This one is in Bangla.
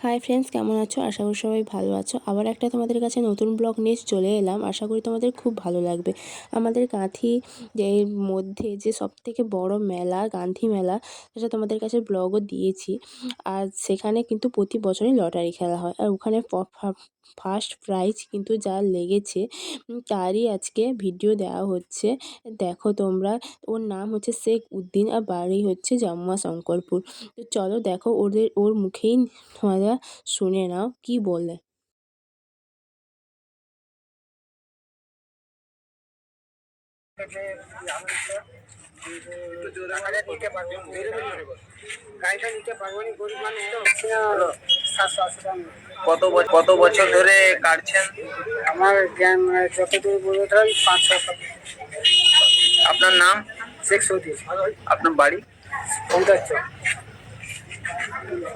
হাই ফ্রেন্ডস কেমন আছো? আশা করি সবাই ভালো আছো। আবার একটা তোমাদের কাছে নতুন ব্লগ নিয়ে চলে এলাম। আশা করি তোমাদের খুব ভালো লাগবে। আমাদের গাঁথি এর মধ্যে যে সব থেকে বড় মেলা গান্ধী মেলা, সেটা তোমাদের কাছে ব্লগও দিয়েছি। আর সেখানে কিন্তু প্রতি বছরই লটারি খেলা হয়। আর ওখানে ফার্স্ট প্রাইজ কিন্তু যা লেগেছে তারই আজকে ভিডিও দেওয়া হচ্ছে। দেখো তোমরা, ওর নাম হচ্ছে শেখ উদ্দিন আর বাড়ি হচ্ছে জাম্মুয়া শঙ্করপুর। তো চলো দেখো, ওদের, ওর মুখেই তোমরা শুনে নাও কি বলে। কত বছর ধরে কাটছেন? আমার জ্ঞান মানে যতদূর বলতে হয় পাঁচ ছ সাত আপনার নাম? শেখ সৌদি। আপনার বাড়ি? পৌঁছাচ্ছ I'm going to